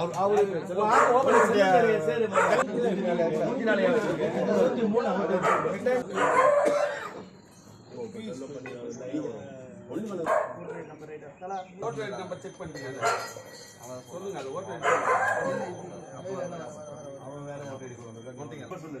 அவர் அவரு voter number check பண்ணிட்டீங்க சொல்லுங்க அது ஓட்டர் அவன் வேற ஓட்டர் ஐடி நம்பர் சொல்லுங்க.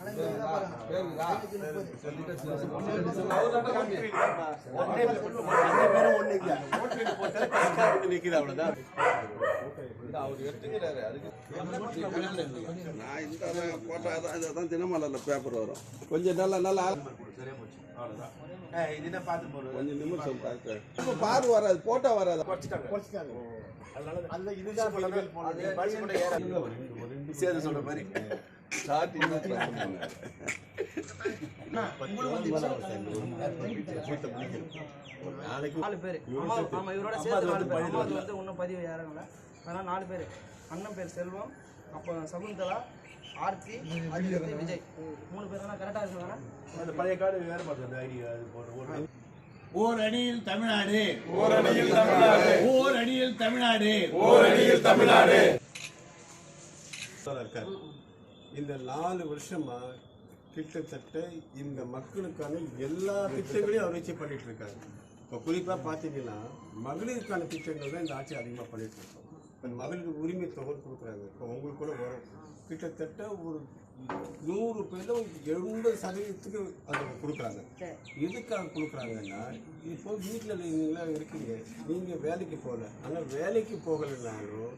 நான் போட்டால் பேப்பர் வரும் கொஞ்சம் நல்ல நல்ல சரியா கொஞ்சம் நிமிஷம் பார்த்து பார் வராது போட்டோ வராது அதனால இதுதான் சொல்ற மாதிரி ஸ்டார்டிங் நாலு பேர். அம்மா ஆமா இவரோட சேர்த்து நாலு பேர். அம்மாவுக்கு வந்து இன்னும் பதிவு யாரும் இல்லை அதனால நாலு பேர். அண்ணன் பேர் செல்வம் அப்போ சகுந்தலா ஆர்த்தி விஜய். மூணு பேர் தானே கரெக்டாக அந்த பழைய கார்டு வேற ஐடியா ஒரு ஓர் அணியில் தமிழ்நாடு. ஓர் அணியில் தமிழ்நாடு. ஓர் அணியில் தமிழ்நாடு. ஓர் அணியில் தமிழ்நாடு. இருக்காரு இந்த நாலு வருஷமா கிட்டத்தட்ட இந்த மக்களுக்கான எல்லா திட்டங்களையும் அவர் வச்சு பண்ணிட்டு இருக்காரு இப்போ குறிப்பாக பார்த்தீங்கன்னா மகளிருக்கான திட்டங்கள் தான் இந்த ஆட்சி அதிகமாக பண்ணிட்டு இருக்கோம் இப்போ மகளிருக்கு உரிமை தொகை கொடுக்குறாங்க. இப்போ உங்களுக்கு கூட வரும். கிட்டத்தட்ட ஒரு நூறு பேர்ல ஒரு எண்பது சதவீதத்துக்கு அது கொடுக்குறாங்க. எதுக்காக கொடுக்குறாங்கன்னா இப்போ வீட்டில் நீங்களாம் இருக்கீங்க. நீங்கள் வேலைக்கு போகல. ஆனால் வேலைக்கு போகலைனாலும்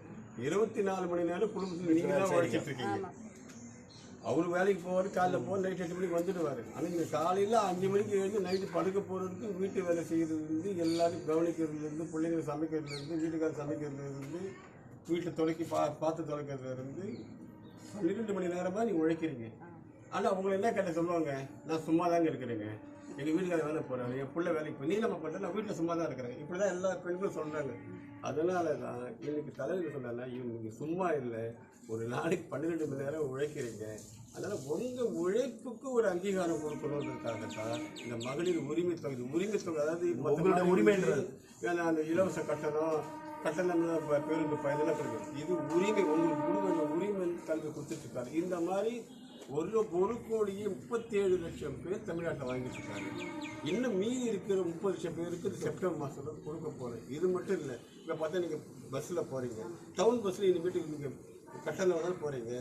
இருபத்தி நாலு மணி நேரம் குடும்பத்தில் நீங்கள் தான் உழைச்சிட்டு இருக்கீங்க. அவர் வேலைக்கு போவார் காலைல போக நைட் எட்டு மணிக்கு வந்துடுவார். ஆனால் இந்த காலையில் அஞ்சு மணிக்கு எழுந்து நைட்டு படுக்க போகிறதுக்கு வீட்டு வேலை செய்கிறதுலேருந்து எல்லாரும் கவனிக்கிறதுலேருந்து பிள்ளைங்களை சமைக்கிறதுலேருந்து வீட்டுக்காரர் சமைக்கிறதுலேருந்து வீட்டை துடைக்கி பா பார்த்து துடைக்கிறதுலேருந்து பன்னிரெண்டு மணி நேரமாக நீங்கள் உழைக்கிறீங்க. ஆனால் அவங்களை என்ன கேட்ட சொல்லுவாங்க? நான் சும்மா தாங்க இருக்கிறேங்க. எங்கள் வீட்டுக்காரர் வேலை போகிறாரு என் பிள்ளை வேலைக்கு போய் நீ நம்ம பண்ணுற நான் வீட்டில் சும்மா தான் இருக்கிறேன். இப்படி தான் எல்லா பெண்களும் சொல்கிறாங்க அதனால தான் இன்னைக்கு தலைவர் சொன்னா இவங்க நீங்கள் சும்மா இல்லை. ஒரு நாளைக்கு பன்னிரெண்டு மணி நேரம் உழைக்கிறீங்க. அதனால் உங்கள் உழைப்புக்கு ஒரு அங்கீகாரம் கொடுக்கணுன்றதுக்காக தான் இந்த மகளிர் உரிமை தொகை உரிமை தொகை. அதாவது மகளிருக்கு உரிமைன்றது. ஏன்னா அந்த இலவச கட்டணம் கட்டணம் பேருந்து பயனெல்லாம் கொடுக்குது இது உரிமை உங்களுக்கு கொடுக்க உரிமை கல்வி கொடுத்துட்ருக்காரு இந்த மாதிரி ஒரு ஒரு கோடியே முப்பத்தி ஏழு லட்சம் பேர் தமிழ்நாட்டில் வாங்கிட்டு இருக்காங்க. இன்னும் மீதி இருக்கிற முப்பது லட்சம் பேருக்கு செப்டம்பர் மாதத்தில் கொடுக்க போகிறேன் இது மட்டும் இல்லை இப்போ பார்த்தா நீங்கள் பஸ்ஸில் போகிறீங்க டவுன் பஸ்ஸில் இனிமேட்டு நீங்கள் கட்டணம் தான் போகிறீங்க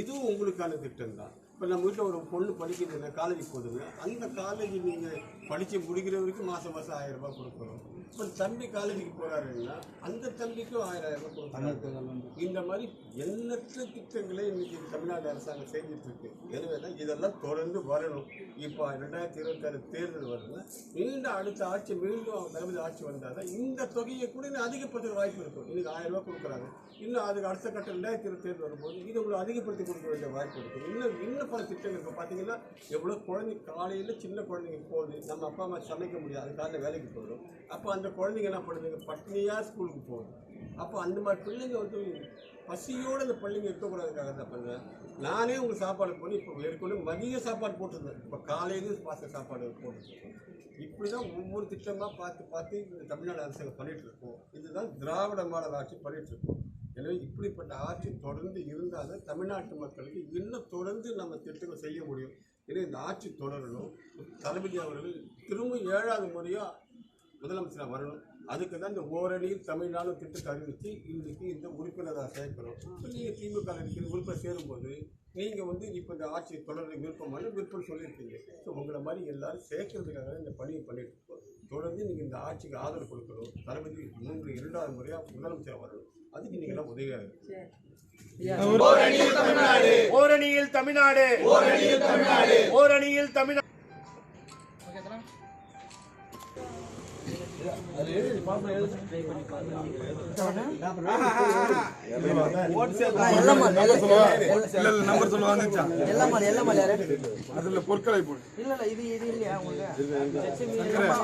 இதுவும் உங்களுக்கான திட்டம் தான். இப்போ நம்ம வீட்டில் ஒரு பொண்ணு படிக்கிறதுனா காலேஜ் போகுதுங்க அந்த காலேஜ் நீங்கள் படித்து முடிக்கிற வரைக்கும் மாதம் மாதம் ஆயிரம் ரூபாய் கொடுக்குறோம் இப்போ தம்பி காலேஜுக்கு போகிறாருன்னா அந்த தம்பிக்கும் ஆயிரம் ஆயிரம் ரூபாய் இந்த மாதிரி எண்ணற்ற திட்டங்களை இன்னைக்கு தமிழ்நாடு அரசாங்கம் செஞ்சிட்ருக்கு எனவே தான் இதெல்லாம் தொடர்ந்து வரணும். இப்போ ரெண்டாயிரத்தி இருபத்தாறு தேர்தல் வருதுன்னா மீண்டும் அடுத்த ஆட்சி மீண்டும் அவங்க ஆட்சி வந்தால் தான் இந்த தொகையை கூட இன்னும் அதிகப்படுத்த வாய்ப்பு இருக்கும். இன்னைக்கு ஆயிரம் ரூபாய் கொடுக்குறாங்க. இன்னும் அதுக்கு அடுத்த கட்டம் ரெண்டாயிரத்தி இருபத்தி தேர்தல் வரும்போது இது உங்களுக்கு அதிகப்படுத்தி கொடுக்க வேண்டிய வாய்ப்பு இருக்கும். இன்னும் இன்னும் பல திட்டங்கள் இருக்கும். பார்த்தீங்கன்னா எவ்வளோ குழந்தை காலையில் சின்ன குழந்தைங்க போகுது. நம்ம அப்பா அம்மா சமைக்க முடியாது. காலையில் வேலைக்கு போயிடும் அப்போ அந்த குழந்தைங்க என்ன பண்ணுதுங்க? பட்னியாக ஸ்கூலுக்கு போகுது அப்போ அந்த மாதிரி பிள்ளைங்க வந்து பசியோடு அந்த பிள்ளைங்க இருக்கக்கூடாதுக்காக தான் பண்ணுறேன் நானே உங்களுக்கு சாப்பாடு போட்டு இப்போ ஏற்கனவே மதிய சாப்பாடு போட்டிருந்தேன். இப்போ காலையிலேயும் பார்த்த சாப்பாடு போட்டுருக்கேன். இப்படி தான் ஒவ்வொரு திட்டமாக பார்த்து பார்த்து இந்த தமிழ்நாடு அரசாங்கம் பண்ணிகிட்ருக்கோம் இருக்கோம். இதுதான் திராவிட மாடல் ஆட்சி பண்ணிகிட்ருக்கோம் எனவே இப்படிப்பட்ட ஆட்சி தொடர்ந்து இருந்தால் தான் தமிழ்நாட்டு மக்களுக்கு இன்னும் தொடர்ந்து நம்ம திட்டங்கள் செய்ய முடியும். எனவே இந்த ஆட்சி தொடரணும். தளபதி அவர்கள் திரும்ப ஏழாவது முறையாக முதலமைச்சராக வரணும். அதுக்கு தான் இந்த ஓரணியில் தமிழ்நாடு திட்டத்தை அறிவித்து இன்றைக்கு இந்த உறுப்பினராக சேர்க்கிறோம் இப்போ நீங்கள் திமுக இருக்கிற உறுப்பினர் சேரும்போது நீங்கள் வந்து இப்போ இந்த ஆட்சி தொடர்ந்து விருப்பமான விருப்பம் சொல்லியிருக்கீங்க. ஸோ உங்களை மாதிரி எல்லாரும் சேர்க்கறதுக்காக இந்த பணியை பண்ணிட்டு இருக்கோம். தொடர்ந்து நீங்கள் இந்த ஆட்சிக்கு ஆதரவு கொடுக்கணும். தளபதி மூன்று இரண்டாவது முறையாக முதலமைச்சராக வரணும். அதுக்கு நீங்கள் எல்லாம் உதவியாக இருக்கும் ஓரணியில் தமிழ்நாடு. ஓரணியில் தமிழ்நாடு. ஓரணியில் தமிழ்நாடு. ஓரணியில் தமிழ்நாடு. அதில் பொருட்களை போடு இல்ல இல்ல இது இது இல்லையா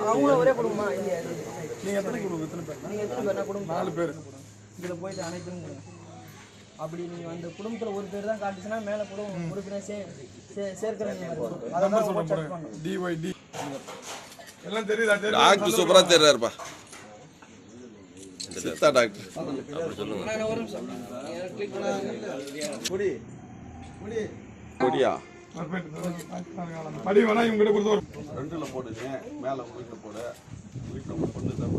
அவங்களும் ஒரே குடும்பமா? இல்லையா இது? நீங்கள் எத்தனை கொடுங்க எத்தனை பேர்? நீங்க எத்தனை பேர் குடும்பம்? நாலு பேர். இதுல போயிட்டு அனைத்தும். அப்படி நீங்கள் அந்த குடும்பத்தில் ஒரு பேர் தான் காட்டுச்சுன்னா மேலே கூட உறுப்பினர் சே சே சேர்க்கிறவங்க இருக்கும் அதை அவங்க பண்ணணும். டிஒய்டி எல்லாம் தெரியுதா? தெரியும் டாக்டர் சூப்பரா தெரியாருப்பா சித்தா டாக்டர். கொடியா? படி வேணா இவங்க கிட்ட கொடுத்து ஒரு ரெண்டுல போடுங்க மேல உங்க வீட்டுல போடு. வீட்டுல பொண்ணு தான்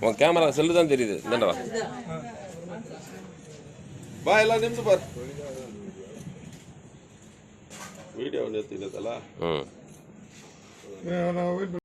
உன் கேமரா செல்லு தான் தெரியுது. இந்தாண்டா எல்லாம் நிமிந்து பாரு வீடியோ நிறுத்தினதெல்லாம் ம் நான் வெயிட்